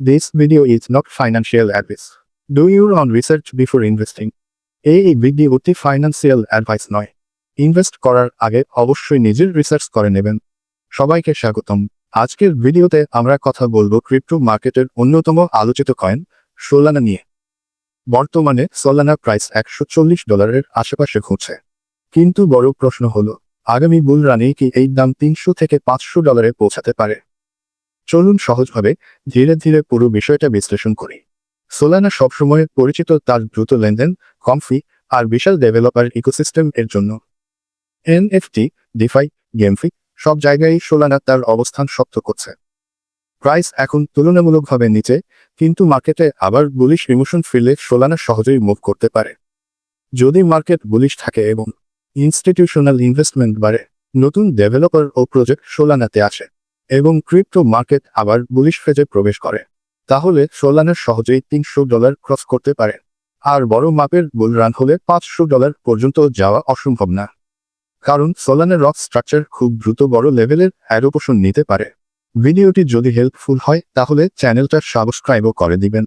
This video is not financial advice. Do your own research before investing. এই ভিডিওটি financial advice নয়। Invest করার আগে অবশ্যই নিজের রিসার্চ করে নেবেন। সবাইকে স্বাগতম। আজকের ভিডিওতে আমরা কথা বলব ক্রিপ্টো মার্কেটের অন্যতম আলোচিত কয়েন সোলানা নিয়ে। বর্তমানে সোলানা প্রাইস একশো চল্লিশ ডলারের আশেপাশে ঘুরছে। কিন্তু বড় প্রশ্ন হলো, আগামী বুল রানে কি এই দাম তিনশো থেকে পাঁচশো ডলারে পৌঁছাতে পারে? চলুন সহজভাবে ধীরে ধীরে পুরো বিষয়টা বিশ্লেষণ করি। সোলানা সবসময় পরিচিত তার দ্রুত লেনদেন কম ফি আর বিশাল ডেভেলপার ইকোসিস্টেম এর জন্য। এনএফটি ডিফাই গেমফি সব জায়গায় সোলানা তার অবস্থান শক্ত করছে। প্রাইস এখন তুলনামূলকভাবে নিচে, কিন্তু মার্কেটে আবার বুলিশ ইমোশন ফিরলে সোলানা সহজেই মুভ করতে পারে। যদি মার্কেট বুলিশ থাকে এবং ইনস্টিটিউশনাল ইনভেস্টমেন্ট বাড়ে, নতুন ডেভেলপার ও প্রজেক্ট সোলানাতে আসে। এবং ক্রিপ্টো মার্কেট আবার বুলিশ ফেজে প্রবেশ করে। তাহলে সোলানের সহজেই তিনশো ডলার ক্রস করতে পারে। আর বড় মাপের বুল রান হলে পাঁচশো ডলার পর্যন্ত যাওয়া অসম্ভব না। কারণ সোলানের রক স্ট্রাকচার খুব দ্রুত বড় লেভেলের অ্যারোপোষণ নিতে পারে। ভিডিওটি যদি হেল্পফুল হয়, তাহলে চ্যানেলটা সাবস্ক্রাইবও করে দিবেন।